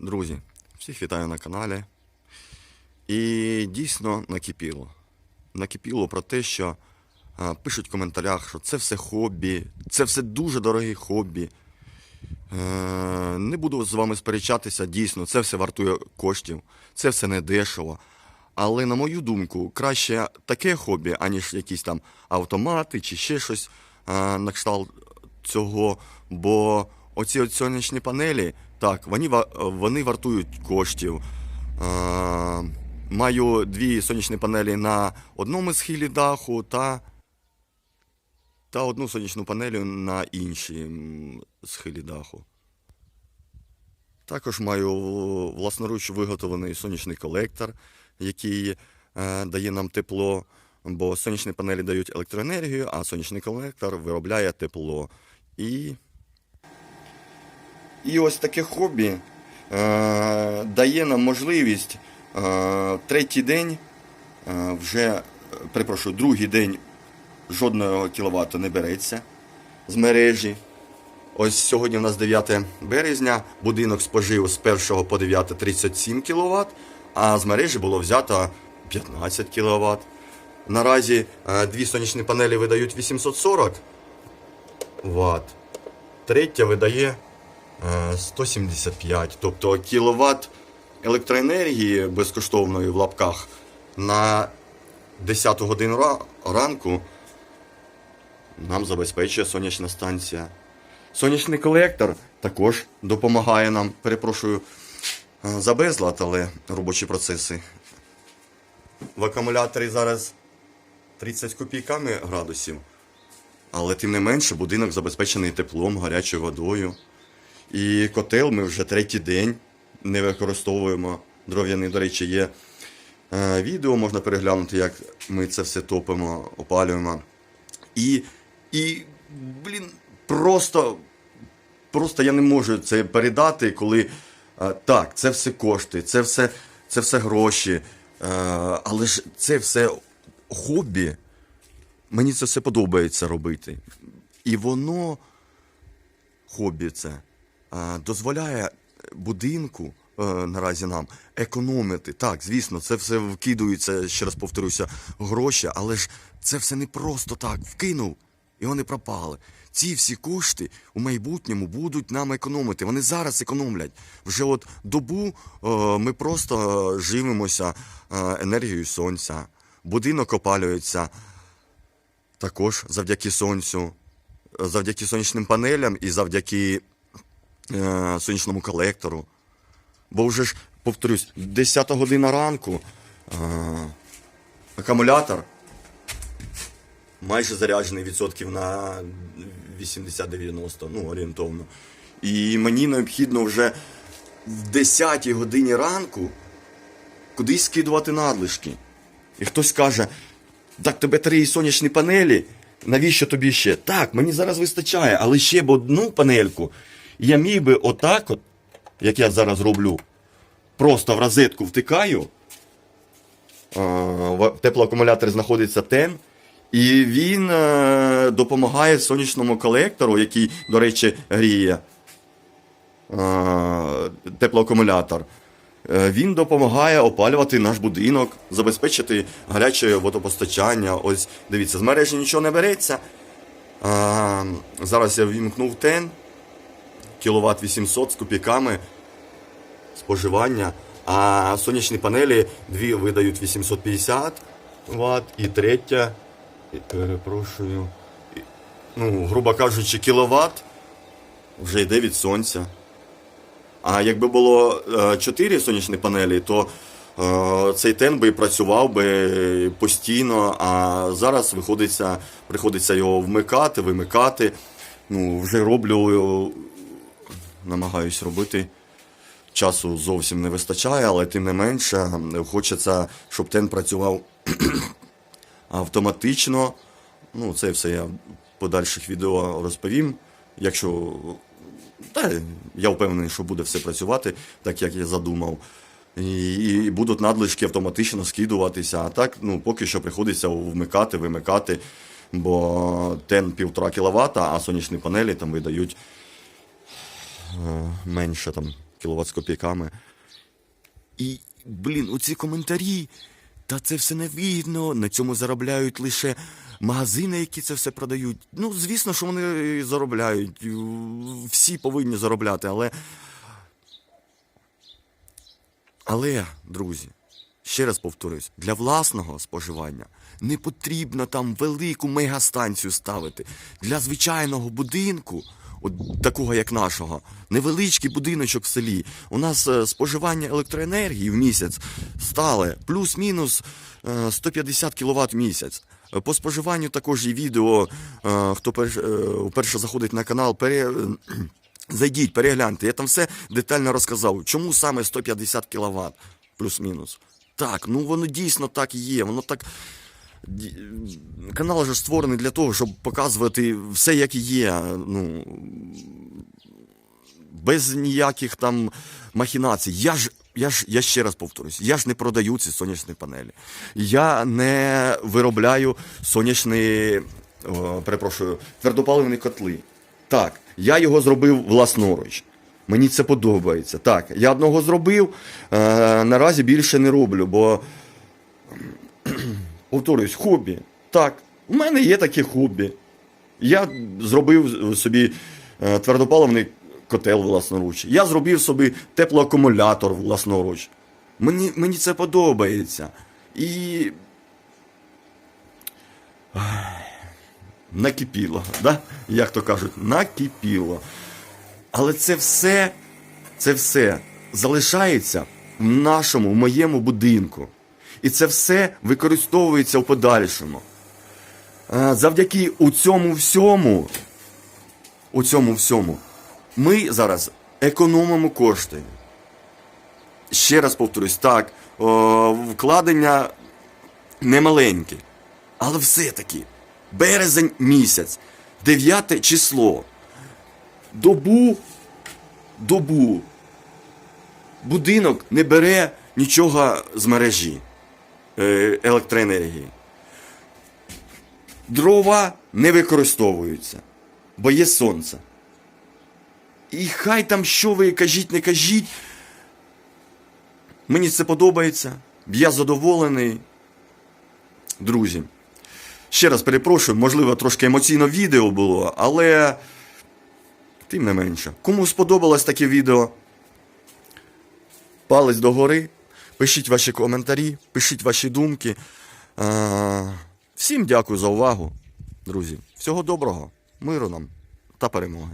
Друзі, всіх вітаю на каналі. І дійсно накипіло. Накипіло про те, що а, пишуть в коментарях, що це все хобі, це все дуже дороге хобі. Е, не буду з вами сперечатися, дійсно, це все вартує коштів, це все не дешево. Але, на мою думку, краще таке хобі, аніж якісь там автомати чи ще щось а, на кшталт цього. Бо оці сонячні панелі, так, вони, вони вартують коштів. А, маю дві сонячні панелі на одному схилі даху та, та одну сонячну панелю на іншій схилі даху. Також маю власноруч виготовлений сонячний колектор, який е, дає нам тепло, бо сонячні панелі дають електроенергію, а сонячний колектор виробляє тепло. І, і ось таке хобі е, дає нам можливість е, третій день, е, вже, е, перепрошую, другий день жодного кіловата не береться з мережі. Ось сьогодні у нас 9 березня. Будинок спожив з 1 по 9 37 кВт, а з мережі було взято 15 кВт. Наразі е, дві сонячні панелі видають 840 Вт. Третя видає 175. Тобто кіловат електроенергії безкоштовної в лапках на 10 годину ранку нам забезпечує сонячна станція. Сонячний колектор також допомагає нам, перепрошую е, за безлад, але робочі процеси. В акумуляторі зараз 30 копійками градусів, але тим не менше будинок забезпечений теплом, гарячою водою. І котел ми вже третій день не використовуємо. Дров'яний, до речі, є е, відео, можна переглянути, як ми це все топимо, опалюємо. І, і блін, просто, просто я не можу це передати, коли е, так, це все кошти, це все, це все гроші, е, але ж це все хобі. Мені це все подобається робити. І воно, хобі це, дозволяє будинку е, наразі нам економити. Так, звісно, це все вкидується, ще раз повторюся, гроші, але ж це все не просто так вкинув і вони пропали. Ці всі кошти у майбутньому будуть нам економити. Вони зараз економлять. Вже от добу е, ми просто живемося е, енергією сонця. Будинок опалюється також завдяки сонцю, е, завдяки сонячним панелям і завдяки е, сонячному колектору. Бо вже ж, повторюсь, 10 година ранку е, акумулятор майже заряджений відсотків на 80-90, ну, орієнтовно. І мені необхідно вже в 10 годині ранку кудись скидувати надлишки. І хтось каже, так тебе три сонячні панелі, навіщо тобі ще? Так, мені зараз вистачає, але ще б одну панельку. Я міг би отак, от, як я зараз роблю, просто в розетку втикаю. Теплоакумуляторі знаходиться тен, і він е, допомагає сонячному колектору, який, до речі, гріє е, теплоакумулятор. Е, Він допомагає опалювати наш будинок, забезпечити гаряче водопостачання. Ось дивіться, з мережі нічого не береться. А, зараз я вімкнув тен, кіловат 800 з копійками споживання. А сонячні панелі дві видають 850 Вт і третя, перепрошую, ну, грубо кажучи, кіловат вже йде від сонця. А якби було 4 сонячні панелі, то е, цей тен би працював би постійно, а зараз виходиться, приходиться його вмикати, вимикати. Ну, вже роблю, намагаюсь робити. Часу зовсім не вистачає, але тим не менше хочеться, щоб тен працював автоматично. Ну, це все я в подальших відео розповім. Якщо та я впевнений, що буде все працювати так, як я задумав. І, будуть надлишки автоматично скидуватися. А так, ну, поки що приходиться вмикати, вимикати, бо тен 1,5 кВт, а сонячні панелі там видають менше там кВт з копійками. І, блін, оці коментарі, та це все не видно, на цьому заробляють лише магазини, які це все продають. Ну, звісно, що вони заробляють. Всі повинні заробляти, але. Але, друзі, ще раз повторюсь, для власного споживання не потрібно там велику мегастанцію ставити. Для звичайного будинку, от такого як нашого, невеличкий будиночок в селі. У нас е, споживання електроенергії в місяць стале плюс-мінус е, 150 кВт в місяць. Е, По споживанню також є відео. е, Хто перш- е, вперше заходить на канал, пере... Зайдіть, перегляньте. Я там все детально розказав. Чому саме 150 кВт плюс-мінус? Так, ну воно дійсно так і є. Воно так. Канал же створений для того, щоб показувати все, як є. Ну, без ніяких там махінацій. Я ж, я ж я ще раз повторюсь, я ж не продаю ці сонячні панелі. Я не виробляю сонячні, о, перепрошую, твердопаливні котли. Так, я його зробив власноруч. Мені це подобається. Так, я одного зробив, е, наразі більше не роблю, бо повторюсь, хобі. Так, у мене є таке хобі. Я зробив собі е, твердопаливний котел власноруч. Я зробив собі теплоакумулятор власноруч. Мені, мені це подобається. І. Накипіло, да? як то кажуть, накипіло. Але це все, це все залишається в нашому, в моєму будинку. І це все використовується в подальшому. Завдяки у цьому всьому, у цьому всьому, ми зараз економимо кошти. Ще раз повторюсь, так, вкладення немаленькі. Але все-таки березень місяць, 9 число. Добу, добу. Будинок не бере нічого з мережі електроенергії. Дрова не використовуються, бо є сонце. І хай там що ви кажіть, не кажіть. Мені це подобається. Я задоволений. Друзі. Ще раз перепрошую, можливо, трошки емоційно відео було, але тим не менше. Кому сподобалось таке відео, палець догори. Пишіть ваші коментарі, пишіть ваші думки. Е, Всім дякую за увагу, друзі. Всього доброго, миру нам та перемоги.